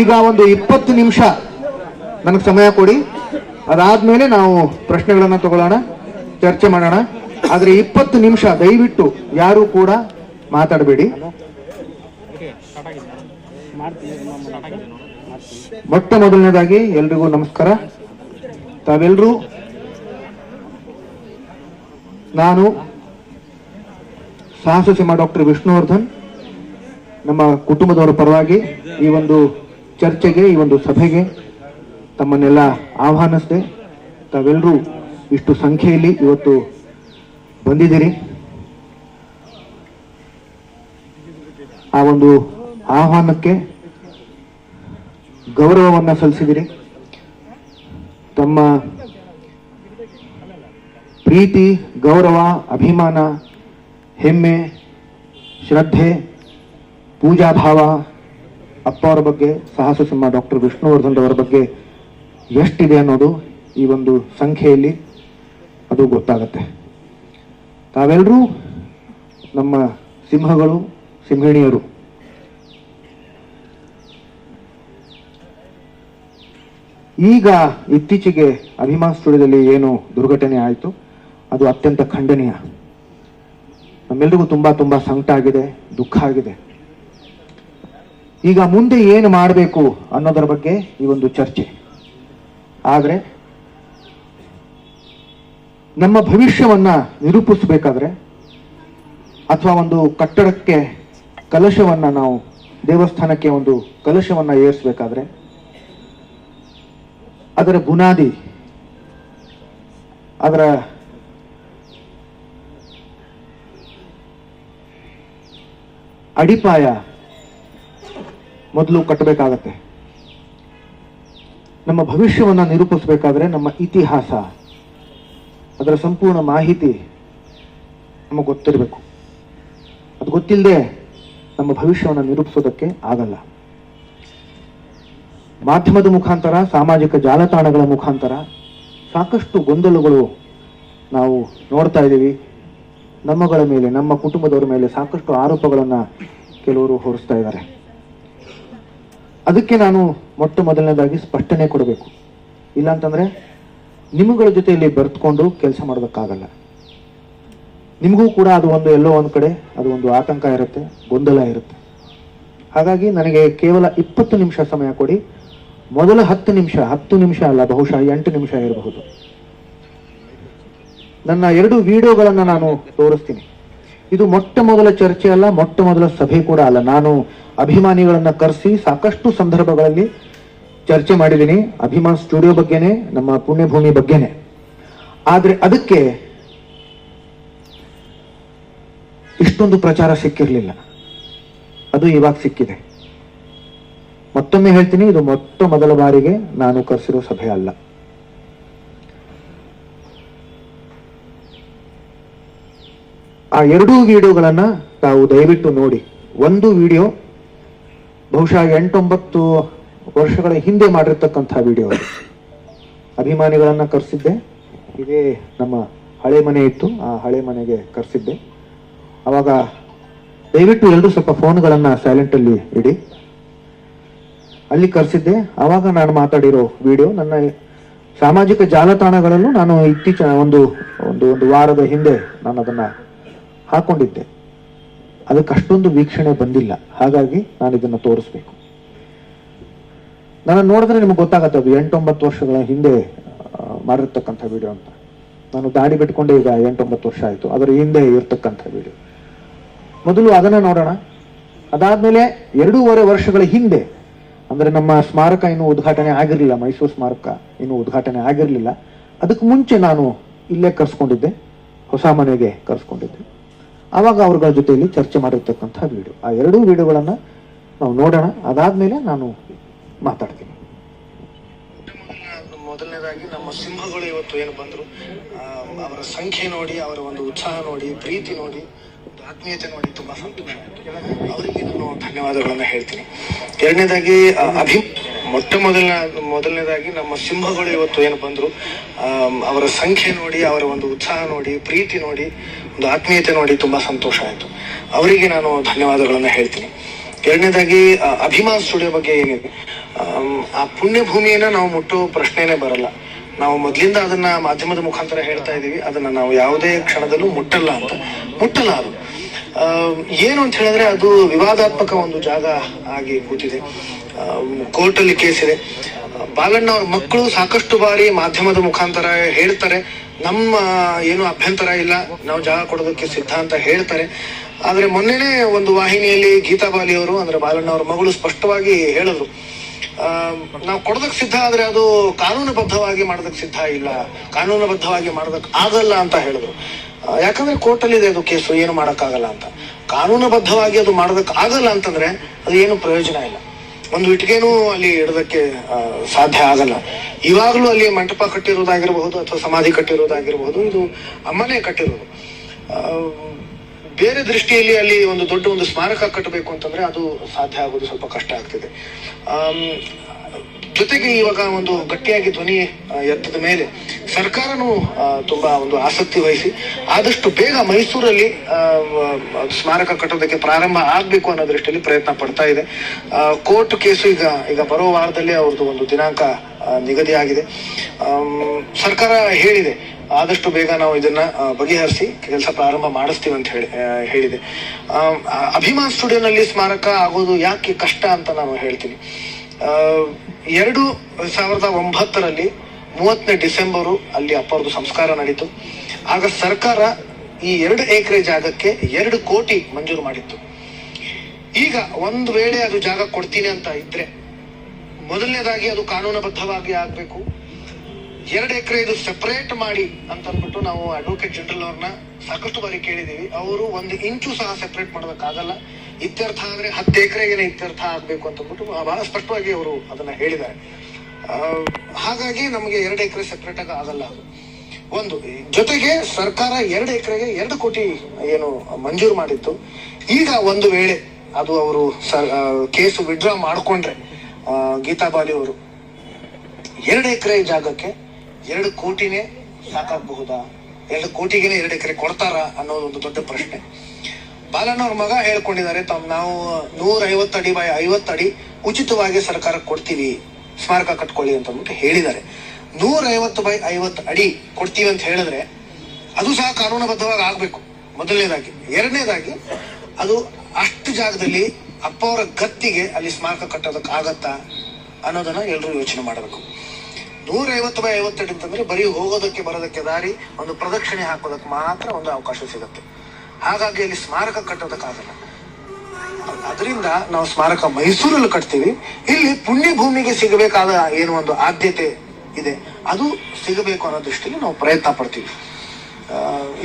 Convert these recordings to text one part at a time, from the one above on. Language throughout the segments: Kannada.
ಈಗ ಒಂದು ಇಪ್ಪತ್ತು ನಿಮಿಷ ನನಗೆ ಸಮಯ ಕೊಡಿ. ಅದಾದ್ಮೇಲೆ ನಾವು ಪ್ರಶ್ನೆಗಳನ್ನ ತಗೊಳ್ಳೋಣ, ಚರ್ಚೆ ಮಾಡೋಣ. ಆದ್ರೆ ಇಪ್ಪತ್ತು ನಿಮಿಷ ದಯವಿಟ್ಟು ಯಾರು ಕೂಡ ಮಾತಾಡಬೇಡಿ. ಮೊಟ್ಟ ಮೊದಲನೇದಾಗಿ ಎಲ್ರಿಗೂ ನಮಸ್ಕಾರ. ತಾವೆಲ್ಲರೂ ನಾನು ಸಾಹಸ ಸಿಂಹ ಡಾಕ್ಟರ್ ವಿಷ್ಣುವರ್ಧನ್. ನಮ್ಮ ಕುಟುಂಬದವರ ಪರವಾಗಿ ಈ ಒಂದು ಚರ್ಚೆಗೆ, ಈ ಒಂದು ಸಭೆಗೆ ತಮ್ಮನ್ನೆಲ್ಲ ಆಹ್ವಾನಿಸಿದೆ. ತಾವೆಲ್ಲರೂ ಇಷ್ಟು ಸಂಖ್ಯೆಯಲ್ಲಿ ಇವತ್ತು ಬಂದಿದ್ದೀರಿ. ಆ ಒಂದು ಆಹ್ವಾನಕ್ಕೆ ಗೌರವವನ್ನು ಸಲ್ಲಿಸಿದಿರಿ ತಮ್ಮ ಪ್ರೀತಿ, ಗೌರವ, ಅಭಿಮಾನ, ಹೆಮ್ಮೆ, ಶ್ರದ್ಧೆ, ಪೂಜಾಭಾವ ಅಪ್ಪ ಅವರ ಬಗ್ಗೆ, ಸಾಹಸ ಸಿಂಹ ಡಾಕ್ಟರ್ ವಿಷ್ಣುವರ್ಧನ್ ಅವರ ಬಗ್ಗೆ ಎಷ್ಟಿದೆ ಅನ್ನೋದು ಈ ಒಂದು ಸಂಖ್ಯೆಯಲ್ಲಿ ಅದು ಗೊತ್ತಾಗತ್ತೆ. ತಾವೆಲ್ಲರೂ ನಮ್ಮ ಸಿಂಹಗಳು, ಸಿಂಹಿಣಿಯರು, ಈಗ ಇತ್ತೀಚೆಗೆ ಅಭಿಮಾನ್ ಸ್ಟುಡಿಯೋದಲ್ಲಿ ಏನು ದುರ್ಘಟನೆ ಆಯಿತು, ಅದು ಅತ್ಯಂತ ಖಂಡನೀಯ. ನಮ್ಮೆಲ್ರಿಗೂ ತುಂಬಾ ತುಂಬಾ ಸಂಕಟ ಆಗಿದೆ, ದುಃಖ ಆಗಿದೆ. ಈಗ ಮುಂದೆ ಏನು ಮಾಡಬೇಕು ಅನ್ನೋದರ ಬಗ್ಗೆ ಈ ಒಂದು ಚರ್ಚೆ. ಆದರೆ ನಮ್ಮ ಭವಿಷ್ಯವನ್ನ ನಿರೂಪಿಸಬೇಕಾದ್ರೆ ಅಥವಾ ಒಂದು ಕಟ್ಟಡಕ್ಕೆ ಕಲಶವನ್ನ ನಾವು ದೇವಸ್ಥಾನಕ್ಕೆ ಒಂದು ಕಲಶವನ್ನ ಏರಿಸಬೇಕಾದ್ರೆ ಅದರ ಬುನಾದಿ, ಅದರ ಅಡಿಪಾಯ ಮೊದಲು ಕಟ್ಟಬೇಕಾಗತ್ತೆ. ನಮ್ಮ ಭವಿಷ್ಯವನ್ನ ನಿರೂಪಿಸಬೇಕಾದ್ರೆ ನಮ್ಮ ಇತಿಹಾಸ, ಅದರ ಸಂಪೂರ್ಣ ಮಾಹಿತಿ ನಮಗೆ ಗೊತ್ತಿರಬೇಕು. ಅದು ಗೊತ್ತಿಲ್ಲದೆ ನಮ್ಮ ಭವಿಷ್ಯವನ್ನು ನಿರೂಪಿಸೋದಕ್ಕೆ ಆಗಲ್ಲ. ಮಾಧ್ಯಮದ ಮುಖಾಂತರ, ಸಾಮಾಜಿಕ ಜಾಲತಾಣಗಳ ಮುಖಾಂತರ ಸಾಕಷ್ಟು ಗೊಂದಲಗಳು ನಾವು ನೋಡ್ತಾ ಇದ್ದೀವಿ. ನಮ್ಮಗಳ ಮೇಲೆ, ನಮ್ಮ ಕುಟುಂಬದವರ ಮೇಲೆ ಸಾಕಷ್ಟು ಆರೋಪಗಳನ್ನು ಕೆಲವರು ಹೊರಿಸ್ತಾ ಇದ್ದಾರೆ. ಅದಕ್ಕೆ ನಾನು ಮೊಟ್ಟ ಮೊದಲನೇದಾಗಿ ಸ್ಪಷ್ಟನೆ ಕೊಡಬೇಕು. ಇಲ್ಲಾಂತಂದ್ರೆ ನಿಮ್ಮಗಳ ಜೊತೆಯಲ್ಲಿ ಬರೆದುಕೊಂಡು ಕೆಲಸ ಮಾಡೋದಕ್ಕಾಗಲ್ಲ. ನಿಮಗೂ ಕೂಡ ಅದು ಒಂದು ಎಲ್ಲೋ ಒಂದು ಕಡೆ ಅದು ಒಂದು ಆತಂಕ ಇರುತ್ತೆ, ಗೊಂದಲ ಇರುತ್ತೆ. ಹಾಗಾಗಿ ನನಗೆ ಕೇವಲ ಇಪ್ಪತ್ತು ನಿಮಿಷ ಸಮಯ ಕೊಡಿ. ಮೊದಲ ಹತ್ತು ನಿಮಿಷ ಹತ್ತು ನಿಮಿಷ ಅಲ್ಲ, ಬಹುಶಃ ಎಂಟು ನಿಮಿಷ ಇರಬಹುದು. ನನ್ನ ಎರಡು ವಿಡಿಯೋಗಳನ್ನು ನಾನು ತೋರಿಸ್ತೀನಿ. ಇದು ಮೊಟ್ಟ ಮೊದಲ ಚರ್ಚೆ ಅಲ್ಲ, ಮೊಟ್ಟ ಮೊದಲ ಸಭೆ ಕೂಡ ಅಲ್ಲ. ನಾನು ಅಭಿಮಾನಿಗಳನ್ನ ಕರೆಸಿ ಸಾಕಷ್ಟು ಸಂದರ್ಭಗಳಲ್ಲಿ ಚರ್ಚೆ ಮಾಡಿದ್ದೀನಿ. ಅಭಿಮಾನ್ ಸ್ಟುಡಿಯೋ ಬಗ್ಗೆನೆ, ನಮ್ಮ ಪುಣ್ಯಭೂಮಿ ಬಗ್ಗೆನೆ. ಆದ್ರೆ ಅದಕ್ಕೆ ಇಷ್ಟೊಂದು ಪ್ರಚಾರ ಸಿಕ್ಕಿರಲಿಲ್ಲ. ಅದು ಇವಾಗ ಸಿಕ್ಕಿದೆ. ಮತ್ತೊಮ್ಮೆ ಹೇಳ್ತೀನಿ, ಇದು ಮೊಟ್ಟ ಮೊದಲ ಬಾರಿಗೆ ನಾನು ಕರೆಸಿರೋ ಸಭೆ ಅಲ್ಲ. ಆ ಎರಡೂ ವಿಡಿಯೋಗಳನ್ನ ತಾವು ದಯವಿಟ್ಟು ನೋಡಿ. ಒಂದು ವಿಡಿಯೋ ಬಹುಶಃ ಎಂಟೊಂಬತ್ತು ವರ್ಷಗಳ ಹಿಂದೆ ಮಾಡಿರ್ತಕ್ಕಂಥ ವಿಡಿಯೋ ಅದು. ಅಭಿಮಾನಿಗಳನ್ನ ಕರೆಸಿದ್ದೆ. ಇದೇ ನಮ್ಮ ಹಳೆ ಮನೆ ಇತ್ತು. ಆ ಹಳೆ ಮನೆಗೆ ಕರೆಸಿದ್ದೆ. ಅವಾಗ ದಯವಿಟ್ಟು ಎಲ್ಲರೂ ಸ್ವಲ್ಪ ಫೋನ್ಗಳನ್ನು ಸೈಲೆಂಟ್ ಅಲ್ಲಿ ಇಡಿ. ಅಲ್ಲಿ ಕರೆಸಿದ್ದೆ. ಆವಾಗ ನಾನು ಮಾತಾಡಿರೋ ವಿಡಿಯೋ ನನ್ನ ಸಾಮಾಜಿಕ ಜಾಲತಾಣಗಳಲ್ಲೂ ನಾನು ಇತ್ತೀಚಿನ ಒಂದು ಒಂದು ಒಂದು ವಾರದ ಹಿಂದೆ ನಾನು ಅದನ್ನ ಹಾಕೊಂಡಿದ್ದೆ. ಅದಕ್ಕೆ ಅಷ್ಟೊಂದು ವೀಕ್ಷಣೆ ಬಂದಿಲ್ಲ. ಹಾಗಾಗಿ ನಾನು ಇದನ್ನು ತೋರಿಸ್ಬೇಕು. ನಾನು ನೋಡಿದ್ರೆ ನಿಮ್ಗೆ ಗೊತ್ತಾಗತ್ತೆ ಅದು ಎಂಟೊಂಬತ್ತು ವರ್ಷಗಳ ಹಿಂದೆ ಮಾಡಿರ್ತಕ್ಕಂಥ ವಿಡಿಯೋ ಅಂತ. ನಾನು ದಾಡಿ ಬಿಟ್ಕೊಂಡೆ ಈಗ ಎಂಟೊಂಬತ್ತು ವರ್ಷ ಆಯಿತು. ಅದರ ಹಿಂದೆ ಇರ್ತಕ್ಕಂಥ ವಿಡಿಯೋ ಮೊದಲು ಅದನ್ನು ನೋಡೋಣ. ಅದಾದ್ಮೇಲೆ ಎರಡೂವರೆ ವರ್ಷಗಳ ಹಿಂದೆ, ಅಂದರೆ ನಮ್ಮ ಸ್ಮಾರಕ ಇನ್ನೂ ಉದ್ಘಾಟನೆ ಆಗಿರಲಿಲ್ಲ, ಮೈಸೂರು ಸ್ಮಾರಕ ಇನ್ನೂ ಉದ್ಘಾಟನೆ ಆಗಿರಲಿಲ್ಲ. ಅದಕ್ಕೆ ಮುಂಚೆ ನಾನು ಇಲ್ಲೇ ಕರ್ಸ್ಕೊಂಡಿದ್ದೆ, ಹೊಸ ಮನೆಗೆ ಕರ್ಸ್ಕೊಂಡಿದ್ದೆ. ಆವಾಗ ಅವ್ರಗಳ ಜೊತೆಯಲ್ಲಿ ಚರ್ಚೆ ಮಾಡಿರ್ತಕ್ಕಂಥ ವಿಡಿಯೋ. ಆ ಎರಡೂ ವಿಡಿಯೋಗಳನ್ನು ನಾವು ನೋಡೋಣ. ಅದಾದ್ಮೇಲೆ ನಾನು ಮಾತಾಡ್ತೀನಿ. ಮೊದಲನೇದಾಗಿ ನಮ್ಮ ಸಿಂಹಗಳು ಇವತ್ತು ಏನು ಬಂದ್ರು? ಅವರ ಸಂಖ್ಯೆ ನೋಡಿ, ಅವರ ಒಂದು ಉತ್ಸಾಹ ನೋಡಿ, ಪ್ರೀತಿ ನೋಡಿ, ಆತ್ಮೀಯತೆ ನೋಡಿ ತುಂಬಾ ಸಂತೋಷ ಅವರಿಗೆ ನಾನು ಧನ್ಯವಾದಗಳನ್ನು ಹೇಳ್ತೀನಿ. ಎರಡನೇದಾಗಿ ಅಭಿ, ಮೊಟ್ಟ ಮೊದಲನೇ ಮೊದಲನೇದಾಗಿ ನಮ್ಮ ಸಿಂಹಗಳು ಇವತ್ತು ಏನು ಬಂದ್ರು? ಅವರ ಸಂಖ್ಯೆ ನೋಡಿ, ಅವರ ಒಂದು ಉತ್ಸಾಹ ನೋಡಿ, ಪ್ರೀತಿ ನೋಡಿ ಒಂದು ಆತ್ಮೀಯತೆ ನೋಡಿ ತುಂಬಾ ಸಂತೋಷ ಆಯ್ತು. ಅವರಿಗೆ ನಾನು ಧನ್ಯವಾದಗಳನ್ನ ಹೇಳ್ತೀನಿ. ಎರಡನೇದಾಗಿ ಅಭಿಮಾನ ಸ್ಟುಡಿಯೋ ಬಗ್ಗೆ ಏನಿದೆ? ಆ ಪುಣ್ಯ ಭೂಮಿಯನ್ನ ನಾವು ಮುಟ್ಟೋ ಪ್ರಶ್ನೆನೇ ಬರಲ್ಲ. ನಾವು ಮೊದಲಿಂದ ಅದನ್ನ ಮಾಧ್ಯಮದ ಮುಖಾಂತರ ಹೇಳ್ತಾ ಇದೀವಿ. ಅದನ್ನ ನಾವು ಯಾವುದೇ ಕ್ಷಣದಲ್ಲೂ ಮುಟ್ಟಲ್ಲ ಅಂತ. ಮುಟ್ಟಲ್ಲ ಅದು. ಏನು ಅಂತ ಹೇಳಿದ್ರೆ ಅದು ವಿವಾದಾತ್ಮಕ ಒಂದು ಜಾಗ ಆಗಿ ಕೂತಿದೆ. ಕೋರ್ಟ್ ಅಲ್ಲಿ ಕೇಸ್ ಇದೆ. ಬಾಲಣ್ಣ ಅವ್ರ ಮಕ್ಕಳು ಸಾಕಷ್ಟು ಬಾರಿ ಮಾಧ್ಯಮದ ಮುಖಾಂತರ ಹೇಳ್ತಾರೆ. ನಮ್ಮ ಏನು ಅಭ್ಯಂತರ ಇಲ್ಲ. ನಾವು ಜಾಗ ಕೊಡೋದಕ್ಕೆ ಸಿದ್ಧ ಅಂತ ಹೇಳ್ತಾರೆ. ಆದರೆ ಮೊನ್ನೆನೇ ಒಂದು ವಾಹಿನಿಯಲ್ಲಿ ಗೀತಾ ಬಾಲಿ ಅವರು, ಅಂದ್ರೆ ಬಾಲಣ್ಣ ಅವ್ರ ಮಗಳು ಸ್ಪಷ್ಟವಾಗಿ ಹೇಳಿದ್ರು. ನಾವು ಕೊಡೋದಕ್ಕೆ ಸಿದ್ಧ ಆದ್ರೆ ಅದು ಕಾನೂನುಬದ್ಧವಾಗಿ ಮಾಡೋದಕ್ಕೆ ಸಿದ್ಧ ಇಲ್ಲ. ಕಾನೂನುಬದ್ಧವಾಗಿ ಮಾಡೋದಕ್ಕೆ ಆಗಲ್ಲ ಅಂತ ಹೇಳಿದ್ರು. ಯಾಕಂದ್ರೆ ಕೋರ್ಟಲ್ಲಿ ಇದೆ ಅದು ಕೇಸು, ಏನು ಮಾಡೋಕ್ಕಾಗಲ್ಲ ಅಂತ. ಕಾನೂನುಬದ್ಧವಾಗಿ ಅದು ಮಾಡೋದಕ್ಕೆ ಆಗಲ್ಲ ಅಂತಂದ್ರೆ ಅದು ಏನು ಪ್ರಯೋಜನ ಇಲ್ಲ. ಒಂದು ಇಟ್ಟಿಗೆನೂ ಅಲ್ಲಿ ಇಡೋದಕ್ಕೆ ಸಾಧ್ಯ ಆಗಲ್ಲ. ಇವಾಗಲೂ ಅಲ್ಲಿ ಮಂಟಪ ಕಟ್ಟಿರೋದಾಗಿರಬಹುದು ಅಥವಾ ಸಮಾಧಿ ಕಟ್ಟಿರೋದಾಗಿರಬಹುದು, ಇದು ಅಮ್ಮನೇ ಕಟ್ಟಿರೋದು. ಬೇರೆ ದೃಷ್ಟಿಯಲ್ಲಿ ಅಲ್ಲಿ ಒಂದು ದೊಡ್ಡ ಒಂದು ಸ್ಮಾರಕ ಕಟ್ಟಬೇಕು ಅಂತಂದ್ರೆ ಅದು ಸಾಧ್ಯ ಆಗೋದು ಸ್ವಲ್ಪ ಕಷ್ಟ ಆಗ್ತಿದೆ. ಜೊತೆಗೆ ಇವಾಗ ಒಂದು ಗಟ್ಟಿಯಾಗಿ ಧ್ವನಿ ಎತ್ತದ ಮೇಲೆ ಸರ್ಕಾರನು ತುಂಬಾ ಒಂದು ಆಸಕ್ತಿ ವಹಿಸಿ ಆದಷ್ಟು ಬೇಗ ಮೈಸೂರಲ್ಲಿ ಸ್ಮಾರಕ ಕಟ್ಟೋದಕ್ಕೆ ಪ್ರಾರಂಭ ಆಗ್ಬೇಕು ಅನ್ನೋ ದೃಷ್ಟಿಯಲ್ಲಿ ಪ್ರಯತ್ನ ಪಡ್ತಾ ಇದೆ. ಕೋರ್ಟ್ ಕೇಸು ಈಗ ಈಗ ಬರೋ ವಾರದಲ್ಲಿ ಅವ್ರದ್ದು ಒಂದು ದಿನಾಂಕ ನಿಗದಿ ನಿಗದಿಯಾಗಿದೆ. ಸರ್ಕಾರ ಹೇಳಿದೆ ಆದಷ್ಟು ಬೇಗ ನಾವು ಇದನ್ನ ಬಗೆಹರಿಸಿ ಕೆಲಸ ಪ್ರಾರಂಭ ಮಾಡಿಸ್ತೀವಿ ಅಂತ ಹೇಳಿ ಹೇಳಿದೆ. ಅಭಿಮಾನ್ ಸ್ಟುಡಿಯೋನಲ್ಲಿ ಸ್ಮಾರಕ ಆಗೋದು ಯಾಕೆ ಕಷ್ಟ ಅಂತ ನಾವು ಹೇಳ್ತೀನಿ ಆ, ಎರಡು ಸಾವಿರದ ಒಂಬತ್ತರಲ್ಲಿ ಮೂವತ್ತನೇ ಡಿಸೆಂಬರು ಅಲ್ಲಿ ಅಪ್ಪರದು ಸಂಸ್ಕಾರ ನಡೀತು. ಆಗ ಸರ್ಕಾರ ಈ ಎರಡು ಎಕರೆ ಜಾಗಕ್ಕೆ ಎರಡು ಕೋಟಿ ಮಂಜೂರು ಮಾಡಿತ್ತು. ಈಗ ಒಂದು ವೇಳೆ ಅದು ಜಾಗ ಕೊಡ್ತೀನಿ ಅಂತ ಇದ್ರೆ, ಮೊದಲನೇದಾಗಿ ಅದು ಕಾನೂನುಬದ್ಧವಾಗಿ ಆಗ್ಬೇಕು. ಎರಡು ಎಕರೆ ಇದು ಸೆಪರೇಟ್ ಮಾಡಿ ಅಂತ ಅಂದ್ಬಿಟ್ಟು ನಾವು ಅಡ್ವೊಕೇಟ್ ಜನರಲ್ ಅವ್ರನ್ನ ಸಾಕಷ್ಟು ಬಾರಿ ಕೇಳಿದೀವಿ ಅವರು ಒಂದು ಇಂಚು ಸಹ ಸೆಪರೇಟ್ ಮಾಡೋದಕ್ಕಾಗಲ್ಲ ಇತ್ಯರ್ಥ ಆದ್ರೆ ಹತ್ತು ಎಕರೆಗೆ ಇತ್ಯರ್ಥ ಆಗ್ಬೇಕು ಅಂತ ಅಂದ್ಬಿಟ್ಟು ಬಹಳ ಸ್ಪಷ್ಟವಾಗಿ ಅವರು ಅದನ್ನ ಹೇಳಿದ್ದಾರೆ. ಹಾಗಾಗಿ ನಮಗೆ ಎರಡು ಎಕರೆ ಸೆಪರೇಟ್ ಆಗಿ ಆಗಲ್ಲ ಅದು. ಒಂದು, ಜೊತೆಗೆ ಸರ್ಕಾರ ಎರಡು ಎಕರೆಗೆ ಎರಡು ಕೋಟಿ ಏನು ಮಂಜೂರು ಮಾಡಿತ್ತು. ಈಗ ಒಂದು ವೇಳೆ ಅದು ಅವರು ಕೇಸು ವಿಡ್ರಾ ಮಾಡಿಕೊಂಡ್ರೆ ಗೀತಾ ಬಾಲಿ ಅವರು. ಎರಡು ಎಕರೆ ಜಾಗಕ್ಕೆ ಎರಡು ಕೋಟಿನೇ ಸಾಕಾಗಬಹುದಾ? ಎರಡು ಕೋಟಿಗೆನೆ ಎರಡು ಎಕರೆ ಕೊಡ್ತಾರ ಅನ್ನೋದು ಒಂದು ದೊಡ್ಡ ಪ್ರಶ್ನೆ. ಬಾಲನವ್ರ ಮಗ ಹೇಳ್ಕೊಂಡಿದ್ದಾರೆ ತಮ್ಮ ನಾವು ನೂರ ಐವತ್ತು ಅಡಿ ಬೈ ಐವತ್ತು ಅಡಿ ಉಚಿತವಾಗಿ ಸರ್ಕಾರ ಕೊಡ್ತೀವಿ, ಸ್ಮಾರಕ ಕಟ್ಕೊಳ್ಳಿ ಅಂತ ಅಂದ್ಬಿಟ್ಟು ಹೇಳಿದ್ದಾರೆ. ನೂರ ಐವತ್ತು ಬೈ ಐವತ್ತು ಅಡಿ ಕೊಡ್ತೀವಿ ಅಂತ ಹೇಳಿದ್ರೆ ಅದು ಸಹ ಕಾನೂನುಬದ್ಧವಾಗಿ ಆಗಬೇಕು. ಮೊದಲನೇದಾಗಿ. ಎರಡನೇದಾಗಿ, ಅದು ಅಷ್ಟು ಜಾಗದಲ್ಲಿ ಅಪ್ಪ ಅವರ ಗತ್ತಿಗೆ ಅಲ್ಲಿ ಸ್ಮಾರಕ ಕಟ್ಟೋದಕ್ಕೆ ಆಗತ್ತಾ ಅನ್ನೋದನ್ನ ಎಲ್ಲರೂ ಯೋಚನೆ ಮಾಡಬೇಕು. ನೂರ ಐವತ್ತು ಬೈ ಐವತ್ತೆಂಟು ಅಂತಂದ್ರೆ ಬರೀ ಹೋಗೋದಕ್ಕೆ ಬರೋದಕ್ಕೆ ದಾರಿ, ಒಂದು ಪ್ರದಕ್ಷಿಣೆ ಹಾಕೋದಕ್ಕೆ ಮಾತ್ರ ಒಂದು ಅವಕಾಶ ಸಿಗುತ್ತೆ. ಹಾಗಾಗಿ ಅಲ್ಲಿ ಸ್ಮಾರಕ ಕಟ್ಟೋದಕ್ಕಾಗಲ್ಲ ಅದರಿಂದ ನಾವು ಸ್ಮಾರಕ ಮೈಸೂರಲ್ಲಿ ಕಟ್ತೀವಿ. ಇಲ್ಲಿ ಪುಣ್ಯ ಭೂಮಿಗೆ ಸಿಗಬೇಕಾದ ಏನು ಒಂದು ಆದ್ಯತೆ ಇದೆ, ಅದು ಸಿಗಬೇಕು ಅನ್ನೋ ದೃಷ್ಟಿಯಲ್ಲಿ ನಾವು ಪ್ರಯತ್ನ ಪಡ್ತೀವಿ.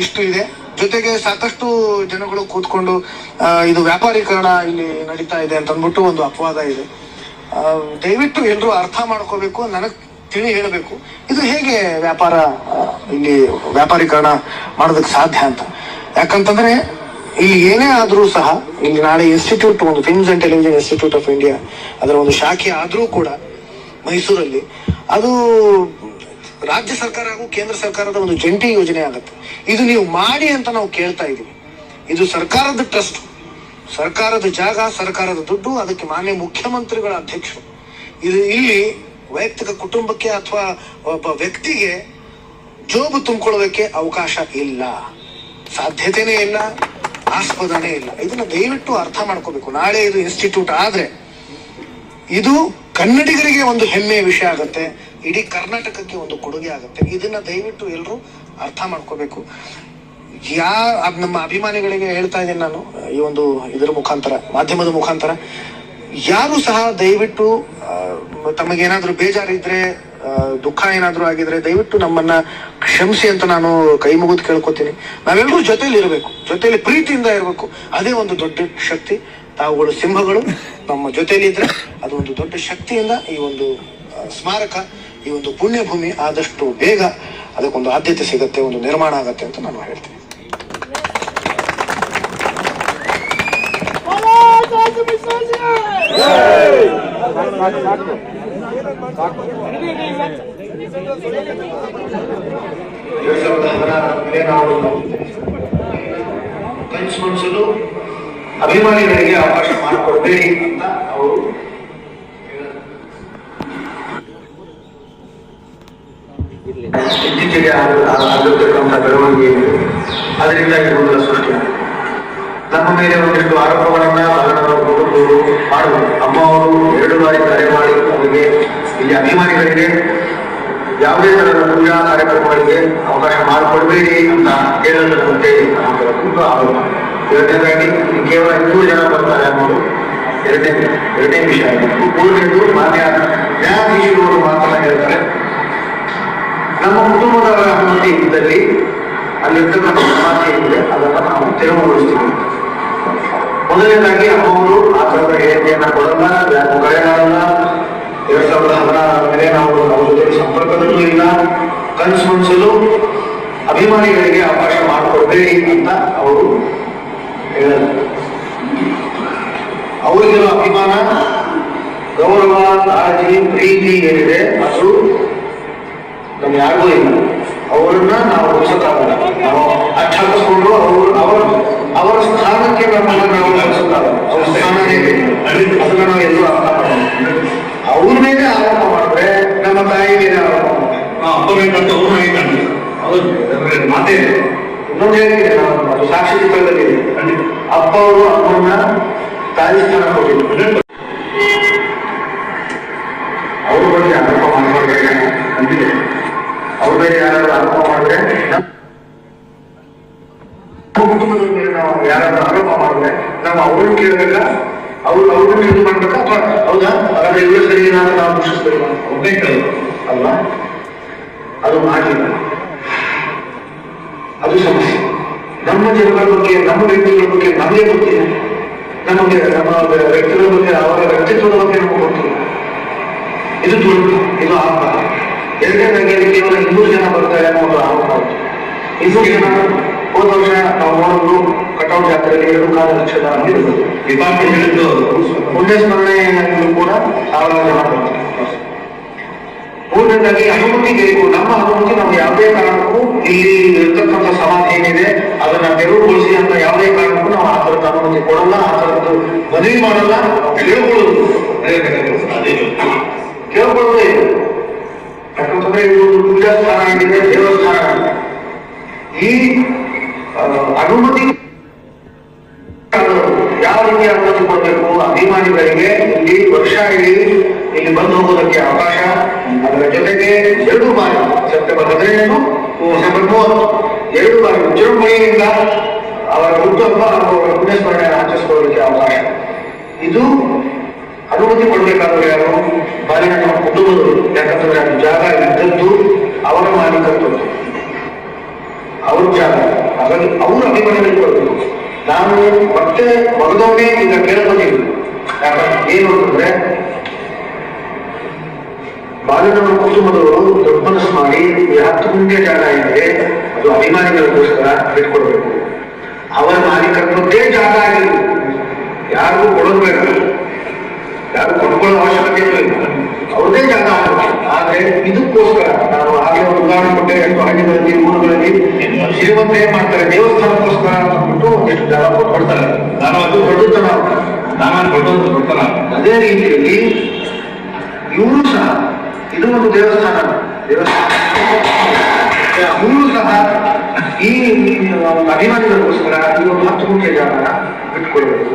ಇಷ್ಟು ಇದೆ. ಜೊತೆಗೆ ಸಾಕಷ್ಟು ಜನಗಳು ಕೂತ್ಕೊಂಡು ಇದು ವ್ಯಾಪಾರೀಕರಣ ಇಲ್ಲಿ ನಡೀತಾ ಇದೆ ಅಂತ ಅಂದ್ಬಿಟ್ಟು ಒಂದು ಅಪವಾದ ಇದೆ. ದಯವಿಟ್ಟು ಎಲ್ಲರೂ ಅರ್ಥ ಮಾಡ್ಕೋಬೇಕು. ನನಗ್ ತಿಳಿ ಹೇಳಬೇಕು. ಇದು ಹೇಗೆ ವ್ಯಾಪಾರ, ಇಲ್ಲಿ ವ್ಯಾಪಾರೀಕರಣ ಮಾಡೋದಕ್ಕೆ ಸಾಧ್ಯ ಅಂತ. ಯಾಕಂತಂದ್ರೆ, ಇಲ್ಲಿ ಏನೇ ಆದರೂ ಸಹ, ಇಲ್ಲಿ ನಾಳೆ ಇನ್ಸ್ಟಿಟ್ಯೂಟ್ ಒಂದು films and television institute of India ಅದರ ಒಂದು ಶಾಖೆ ಆದರೂ ಕೂಡ ಮೈಸೂರಲ್ಲಿ, ಅದು ರಾಜ್ಯ ಸರ್ಕಾರ ಹಾಗೂ ಕೇಂದ್ರ ಸರ್ಕಾರದ ಒಂದು ಜಂಟಿ ಯೋಜನೆ ಆಗುತ್ತೆ. ಇದು ನೀವು ಮಾಡಿ ಅಂತ ನಾವು ಕೇಳ್ತಾ ಇದೀವಿ ಇದು ಸರ್ಕಾರದ ಟ್ರಸ್ಟ್. ಸರ್ಕಾರದ ಜಾಗ, ಸರ್ಕಾರದ ದುಡ್ಡು, ಅದಕ್ಕೆ ಮಾನ್ಯ ಮುಖ್ಯಮಂತ್ರಿಗಳ ಅಧ್ಯಕ್ಷರು. ಇದು ಇಲ್ಲಿ ವೈಯಕ್ತಿಕ ಕುಟುಂಬಕ್ಕೆ ಅಥವಾ ಒಬ್ಬ ವ್ಯಕ್ತಿಗೆ ಜೋಬು ತುಂಬಿಕೊಳ್ಳೋದಕ್ಕೆ ಅವಕಾಶ ಇಲ್ಲ. ಸಾಧ್ಯತೆನೇ ಇಲ್ಲ, ಆಸ್ಪದನೇ ಇಲ್ಲ. ಇದನ್ನ ದಯವಿಟ್ಟು ಅರ್ಥ ಮಾಡ್ಕೋಬೇಕು. ನಾಳೆ ಇದು ಇನ್ಸ್ಟಿಟ್ಯೂಟ್ ಆದ್ರೆ ಇದು ಕನ್ನಡಿಗರಿಗೆ ಒಂದು ಹೆಮ್ಮೆಯ ವಿಷಯ ಆಗುತ್ತೆ, ಇಡೀ ಕರ್ನಾಟಕಕ್ಕೆ ಒಂದು ಕೊಡುಗೆ ಆಗುತ್ತೆ. ಇದನ್ನ ದಯವಿಟ್ಟು ಎಲ್ಲರೂ ಅರ್ಥ ಮಾಡ್ಕೋಬೇಕು. ಯಾ ನಮ್ಮ ಅಭಿಮಾನಿಗಳಿಗೆ ಹೇಳ್ತಾ ಇದ್ದೀನಿ ನಾನು, ಈ ಒಂದು ಇದರ ಮುಖಾಂತರ, ಮಾಧ್ಯಮದ ಮುಖಾಂತರ. ಯಾರು ಸಹ ದಯವಿಟ್ಟು ತಮಗೇನಾದ್ರೂ ಬೇಜಾರಿದ್ರೆ ದುಃಖ ಏನಾದ್ರೂ ಆಗಿದ್ರೆ ದಯವಿಟ್ಟು ನಮ್ಮನ್ನ ಕ್ಷಮಿಸಿ ಅಂತ ನಾನು ಕೈ ಮುಗಿದು ಕೇಳ್ಕೊತೀನಿ. ನಾವೆಲ್ಲರೂ ಜೊತೆಯಲ್ಲಿ ಇರಬೇಕು. ಜೊತೆಯಲ್ಲಿ ಪ್ರೀತಿಯಿಂದ ಇರಬೇಕು. ಅದೇ ಒಂದು ದೊಡ್ಡ ಶಕ್ತಿ. ತಾವುಗಳು ಸಿಂಹಗಳು, ನಮ್ಮ ಜೊತೆಯಲ್ಲಿ ಇದ್ರೆ ಅದು ಒಂದು ದೊಡ್ಡ ಶಕ್ತಿಯಿಂದ ಈ ಒಂದು ಸ್ಮಾರಕ, ಈ ಒಂದು ಪುಣ್ಯ ಭೂಮಿ ಆದಷ್ಟು ಬೇಗ ಅದಕ್ಕೊಂದು ಆದ್ಯತೆ ಸಿಗತ್ತೆ, ಒಂದು ನಿರ್ಮಾಣ ಆಗತ್ತೆ ಅಂತ ನಾನು ಹೇಳ್ತೀನಿ. ಸಾವಿರದ ಹದಿನಾರರಲ್ಲಿ ನಾವು ಕನ್ಸ್ ಮುನ್ಸಲು ಅಭಿಮಾನಿಗಳಿಗೆ ಅವಕಾಶ ಮಾಡಿಕೊಡ್ಬೇಡಿ ಅಂತ ಅವರು ಇತ್ತೀಚೆಗೆ ಆಗುತ್ತಿರುವಂತಹ ಬೆಳವಣಿಗೆ. ಅದರಿಂದಾಗಿ ಗೊಂದಲ ಸೃಷ್ಟಿಯಾಗಿದೆ ನಮ್ಮ ಮೇಲೆ ಒಂದಿಷ್ಟು ಆರೋಪಗಳನ್ನ ಬಾಲನವರು ಕುಟುಂಬದವರು ಅಮ್ಮ ಅವರು ಎರಡು ಬಾರಿ ಕರೆ ಮಾಡಿ ಅವರಿಗೆ ಇಲ್ಲಿ ಅಭಿಮಾನಿಗಳಿಗೆ ಯಾವುದೇ ತರಹದ ಪೂಜಾ ಕಾರ್ಯಕ್ರಮಗಳಿಗೆ ಅವಕಾಶ ಮಾಡಿಕೊಡ್ಬೇಡಿ ಅಂತ ಹೇಳಲು ನಮಗೆ ತುಂಬ ಆರೋಪ ಎರಡನೇದಾಗಿ ಕೇವಲ ಇನ್ನೂರು ಜನ ಬರ್ತಾರೆ ಅನ್ನೋದು ಎರಡನೇ ಎರಡನೇ ವಿಷಯ ಮೂರನೇದು ಮಾನ್ಯ ನ್ಯಾಯಾಧೀಶರು ಮಾತ್ರ ಹೇಳ್ತಾರೆ ನಮ್ಮ ಕುಟುಂಬದ ಅನುಮತಿ ಇದ್ದಲ್ಲಿ ಅಲ್ಲಿರ್ತಕ್ಕಂಥ ಸಮಸ್ಯೆ ಇದೆ. ಅದನ್ನು ನಾವು ತೆರವುಗೊಳಿಸ್ತೀವಿ. ಮೊದಲನೇದಾಗಿ ಅಮ್ಮವರು ಆ ಥರದ ಹೇಳಿಕೆಯನ್ನ ಕೊಡಲ್ಲ ಯಾರು ಕರೆ ಮಾಡಲ್ಲ. ಎರಡ್ ಸಾವಿರದ ಹದಿನಾರರ ನಾವು ಅವ್ರ ಜೊತೆ ಸಂಪರ್ಕದಲ್ಲೂ ಇಲ್ಲ. ಕನಸು ಮುನ್ಸಲು ಅಭಿಮಾನಿಗಳಿಗೆ ಅವಕಾಶ ಮಾಡಿಕೊಡ್ಬೇಡಿ ಅಂತ ಅವರು ಹೇಳಲ್ಲ ಅವರಿಗಿರೋ ಅಭಿಮಾನ, ಗೌರವ, ಕಾಳಜಿ, ಪ್ರೀತಿ ಏನಿದೆ, ಅದು ನಮ್ಗೆ ಯಾರಿಗೂ ಇಲ್ಲ ಅವರನ್ನ ನಾವು ಉಳಿಸೋಕ್ಕಾಗಲ್ಲ ನಾವು ಅಚ್ಚ ಹಾಕಿಸ್ಕೊಂಡು ಅವರು, ಅವರ ಅವರ ಸ್ಥಾನಕ್ಕೆ ನಮ್ಮನ್ನು ನಾವು ಕಳಿಸಕ್ಕಾಗಲ್ಲ ಅವ್ರ ಸ್ಥಾನನೇ. ಅದನ್ನ ನಾವು ಎಲ್ಲೂ ಅರ್ಥ ಮಾಡ್ತೀವಿ. ಅವ್ರ ಮೇಲೆ ಆರೋಪ ಮಾಡಿದ್ರೆ ನಮ್ಮ ತಾಯಿ ಮೇಲೆ ಆರೋಪ ಮಾಡ್ತಾರೆ. ಅಪ್ಪ ಬೇಕಂತ ಅವ್ರು ಹೌದು. ಮಾತೇ ಇನ್ನೊಂದು ಹೇಳಿದೆ ಸಾಕ್ಷಿ ಚಿತ್ರದಲ್ಲಿ ಅಪ್ಪ ಅವರು ಅಮ್ಮನ ತಾಯಿ ಸ್ಥಾನ ಕೊಟ್ಟಿದ್ರು ಅವ್ರ ಬಗ್ಗೆ ಆರೋಪ ಮಾಡ್ಕೊಂಡ್ರೆ ಅಂದಿದೆ ಅವ್ರ ಬಗ್ಗೆ ಯಾರಾದ್ರೂ ಆರೋಪ ಮಾಡಿದ್ರೆ? ಕುಟುಂಬದ ಯಾರಾದ್ರೂ ಆರೋಪ ಮಾಡಿದ್ರೆ ನಾವು ಅವರು ಕೇಳಬೇಕಾ ಅವ್ರು ಅವ್ರನ್ನ ಇದು ಮಾಡ್ಬೇಕಾ ಅಥವಾ ಹೌದಾ? ಹಾಗಾದ್ರೆ ಇವರು ಸರಿ ಇಲ್ಲ ಅಂತ ನಾವು ದೂಷಿಸ್ಬೇಕು ಒಬ್ಬನೇ ಕೇಳೋದು ಅಲ್ವಾ? ಅದು ಮಾಡಿಲ್ಲ ಅದು ಸಮಸ್ಯೆ. ನಮ್ಮ ಜನಗಳ ಬಗ್ಗೆ, ನಮ್ಮ ವ್ಯಕ್ತಿಗಳ ಬಗ್ಗೆ, ನಮಗೆ ಗೊತ್ತಿಲ್ಲ ನಮಗೆ, ನಮ್ಮ ವ್ಯಕ್ತಿಗಳ ಬಗ್ಗೆ, ಅವರ ವ್ಯಕ್ತಿತ್ವದ ಬಗ್ಗೆ ನಮಗೆ ಗೊತ್ತಿಲ್ಲ. ಇದು ದುರ್ಗ ಇದು ಆರೋಪ ಎರಡನೇ ಅಲ್ಲಿ ಕೇವಲ ಇನ್ನೂರು ಜನ ಬರ್ತಾರೆ ಅನ್ನೋದು ಆರೋಪ ಇನ್ನೂರು ಜನ ಹೋದ ವರ್ಷ ನಾವು ನೋಡಿದ್ರು ಕಟೌಟ್ ಜಾತ್ರೆಯಲ್ಲಿ ಎರಡು ಕಾಲ ಲಕ್ಷದ ಡಿಪಾರ್ಟ್ಮೆಂಟ್ ಪುಣ್ಯ ಸ್ಮರಣೆಯಲ್ಲೂ ಕೂಡ ಆರಾಧನೆ ಮಾಡಬೇಕು ಮೂರನೇದಾಗಿ ಅನುಮತಿ ಬೇಕು. ನಮ್ಮ ಅನುಮತಿ ನಾವು ಯಾವುದೇ ಕಾರಣಕ್ಕೂ ಇಲ್ಲಿ ಇರ್ತಕ್ಕಂಥ ಸಮಾಧಿ ಏನಿದೆ ಅದನ್ನ ತೆರವುಗೊಳಿಸಿ ಅಂತ ಯಾವುದೇ ಕಾರಣಕ್ಕೂ ನಾವು ಆ ಥರದ ಅನುಮತಿ ಕೊಡಲ್ಲ ಆ ಥರದ್ದು ಮನವಿ ಮಾಡಲ್ಲ ಕೇಳ್ಕೊಳ್ಳೋದು ಕೇಳ್ಕೊಳ್ಳೋದೇ. ಯಾಕಂತಂದ್ರೆ ಇದು ಪೂಜಾ ಸ್ಥಾನ ದೇವಸ್ಥಾನ ಈ ಅನುಮತಿ ಯಾವ ರೀತಿ ಅನುಮತಿ ಕೊಡಬೇಕು? ಅಭಿಮಾನಿಗಳಿಗೆ ಇಲ್ಲಿ ವರ್ಷ ಇಡೀ ಇಲ್ಲಿ ಬಂದು ಹೋಗೋದಕ್ಕೆ ಅವಕಾಶ. ಅದರ ಜೊತೆಗೆ ಎರಡು ಬಾರಿ ಸೆಪ್ಟೆಂಬರ್ ಹದಿನೈದು ಸೆಪ್ಟೆಂಬರ್ ಮೂವತ್ತು, ಎರಡು ಬಾರಿ ವಿಜೃಂಭಣೆಯಿಂದ ಅವರ ಹುಟ್ಟುಹಬ್ಬ ಹಾಗೂ ಅವರ ಪುಣ್ಯಸ್ಮರಣೆ ಆಚರಿಸಿಕೊಳ್ಳಲಿಕ್ಕೆ ಅವಕಾಶ. ಇದು ಅನುಮತಿ ಕೊಡಬೇಕಾದ್ರೆ ಯಾರು? ಬಾಲಿನ ನಮ್ಮ ಕುಟುಂಬದವರು. ಯಾಕಂದ್ರೆ ಜಾಗ ಇದ್ದದ್ದು ಅವರ ಮಾಲೀಕತ್ವ. ಅವ್ರ ಜಾಗ. ಹಾಗಾಗಿ ಅವನು ಅಭಿಮಾನಿಗಳಿಗೆ ಕೊಡಬೇಕು ನಾನು ಮತ್ತೆ ಹೊರದೋಗಿ ಈಗ ಕೇಳ್ಕೊಂಡಿದ್ದು ಏನು ಅಂತಂದ್ರೆ ಬಾಲಿನವರ ಕುಟುಂಬದವರು ದೊಡ್ಡ ಮಾಡಿ ಹತ್ತು ಗುಂಟೆ ಜಾಗ ಏನಿದೆ ಅದು ಅಭಿಮಾನಿಗಳಿಗೋಸ್ಕರ ಬಿಟ್ಕೊಡ್ಬೇಕು. ಅವರ ಮಾಲೀಕತ್ವದ್ದೇ ಜಾಗ ಆಗಿಲ್ಲ ಯಾರಿಗೂ ಕೊಡೋದ್ಬೇಕು ಯಾರು ಕೊಂಡ್ಕೊಳ್ಳೋ ಅವಶ್ಯಕತೆ ಇಲ್ಲ. ಅವ್ರದೇ ಜಾಗ. ಆದ್ರೆ ಇದಕ್ಕೋಸ್ಕರ ಒಂದು ಉದಾಹರಣೆ ಕೊಟ್ಟೆ ಎಷ್ಟು ಹಳ್ಳಿಗಳಲ್ಲಿ ಊರುಗಳಲ್ಲಿ ಶ್ರೀಮಂತ ಏನ್ ಮಾಡ್ತಾರೆ, ದೇವಸ್ಥಾನಕ್ಕೋಸ್ಕರ ಅಂದ್ಬಿಟ್ಟು ಎಷ್ಟು ಜಾಗ ಕೊಡ್ತಾರೆ. ನಾನು ಅದು ದೊಡ್ಡತನ ನಾನು ಕೊಟ್ಟಂತ ಕೊಡ್ತಾರ ಅದೇ ರೀತಿಯಲ್ಲಿ ಇವರು ಸಹ, ಇದು ಒಂದು ದೇವಸ್ಥಾನ. ದೇವಸ್ಥಾನ. ಸಹ ಈ ಅಭಿಮಾನಿಗಳಿಗೋಸ್ಕರ ಈ ಒಂದು ಹತ್ತು ಮುಖ್ಯ ಜಾಗನ ಬಿಟ್ಕೊಳ್ಬೇಕು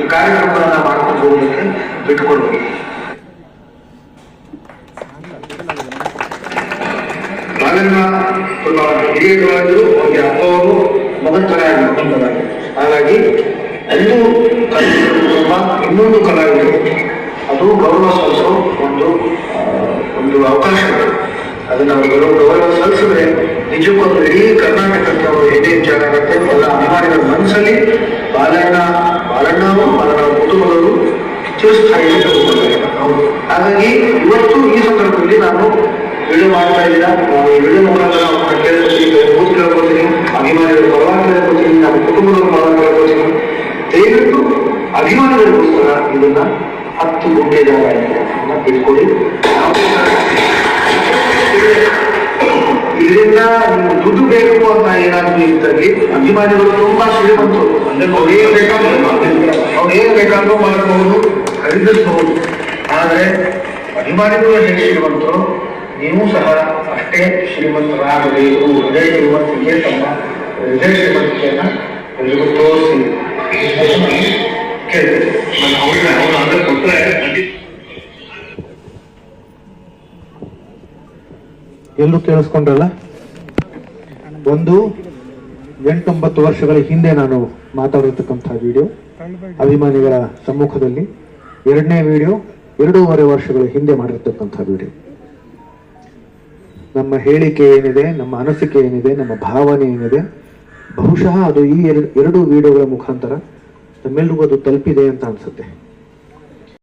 ಈ ಕಾರ್ಯಕ್ರಮಗಳನ್ನ ಮಾಡ್ಕೊಂಡು ಹೋಗೋದಕ್ಕೆ ಬಿಟ್ಕೊಡ್ಬೇಕು. ಬಾಲಣ್ಣ ಸ್ವಲ್ಪ ಅವರಿಗೆ ಅವ್ರಿಗೆ ಅಪ್ಪವರು ಮಗನ ತರ ಆಗಿರ್ತಾರೆ ಹಾಗಾಗಿ ಅಲ್ಲೂ ಕಲಾವಿದರು ಇನ್ನೊಂದು ಕಲಾವಿದರು, ಅದು ಗೌರವ ಸಲ್ಲಿಸೋ ಒಂದು ಒಂದು ಅವಕಾಶ ಅದನ್ನು ಅದನ್ನ ಅವರು ಗೌರವ ಸಲ್ಲಿಸಿದ್ರೆ ನಿಜಕ್ಕೂ ಇಡೀ ಕರ್ನಾಟಕಕ್ಕೆ ಅವರು ಏನೇ ವಿಚಾರ ಆಗುತ್ತೆ, ಎಲ್ಲ ಅಭಿಮಾನಿಗಳ ಮನಸ್ಸಲ್ಲಿ ಬಾಲಣ್ಣ ಬಾಲಣ್ಣ ಅವರು ಬಾಲಣ್ಣ ಕುಟುಂಬದವರು ಹೆಚ್ಚು ಹೌದು. ಹಾಗಾಗಿ ಇವತ್ತು ಈ ಸಂದರ್ಭದಲ್ಲಿ ನಾನು ವಿಡಿಯೋ ಮಾಡ್ತಾ ಇಲ್ಲ ನಾವು ಈ ವಿಡಿಯೋ ಮುಖಾಂತರ ಅವ್ರನ್ನ ಕೇಳ್ಕೊತೀನಿ ಕೂತ್ ಕೇಳ್ಕೊತೀನಿ ಅಭಿಮಾನಿಗಳ ಪರವಾಗಿ ಕೇಳ್ಕೊತೀನಿ ನಮ್ಮ ಕುಟುಂಬದವ್ರ ಪರವಾಗಿ ಕೇಳ್ಕೊತೀನಿ ದಯವಿಟ್ಟು ಅಭಿಮಾನಿಗಳಿಗೋಸ್ಕರ ಇದನ್ನ ಹತ್ತು ಗುಂಟೆ ಜಾಗ ಇದೆ ಬಿಟ್ಕೊಡಿ ಇದರಿಂದ ನೀವು ದುಡ್ಡು ಬೇಕು ಅಂತ ಏನಾದ್ರು ಇದ್ದಲ್ಲಿ ಅಭಿಮಾನಿಗಳು ತುಂಬಾ ಶ್ರೀಮಂತರು. ಅವ್ರು ಏನ್ ಬೇಕಾದ್ರೂ ಅವ್ರು ಏನ್ ಬೇಕಾದ್ರೂ ಮಾಡಬಹುದು ಖರೀದಿಸಬಹುದು ಆದರೆ ಅಭಿಮಾನಿಗಳು ಹೇಗೆ ಶ್ರೀಮಂತರು? ನೀವು ಸಹ ಅಷ್ಟೇ ಶ್ರೀಮಂತರಾಗಬೇಕು ಹೃದಯ ಶ್ರೀಮಂತಿಗೆ ತಮ್ಮ ಹೃದಯ ಶ್ರೀಮಂತಿಕೆಯನ್ನು ಎಲ್ರಿಗೂ ತೋರಿಸಿ ಅವ್ರು ಅಂದ್ರೆ ಕೊಟ್ಟರೆ ಎಲ್ಲರೂ ಕೇಳಿಸ್ಕೊಂಡ್ರಲ್ಲ? ಒಂದು ಎಂಟೊಂಬತ್ತು ವರ್ಷಗಳ ಹಿಂದೆ ನಾನು ಮಾತಾಡಿರ್ತಕ್ಕಂಥ ವಿಡಿಯೋ ಅಭಿಮಾನಿಗಳ ಸಮ್ಮುಖದಲ್ಲಿ ಎರಡನೇ ವಿಡಿಯೋ ಎರಡೂವರೆ ವರ್ಷಗಳ ಹಿಂದೆ ಮಾಡಿರ್ತಕ್ಕಂಥ ವಿಡಿಯೋ ನಮ್ಮ ಹೇಳಿಕೆ ಏನಿದೆ, ನಮ್ಮ ಅನಿಸಿಕೆ ಏನಿದೆ, ನಮ್ಮ ಭಾವನೆ ಏನಿದೆ, ಬಹುಶಃ ಅದು ಈ ಎರಡು ಎರಡು ವಿಡಿಯೋಗಳ ಮುಖಾಂತರ ನಮ್ಮೆಲ್ರಿಗೂ ಅದು ತಲುಪಿದೆ ಅಂತ ಅನ್ಸುತ್ತೆ.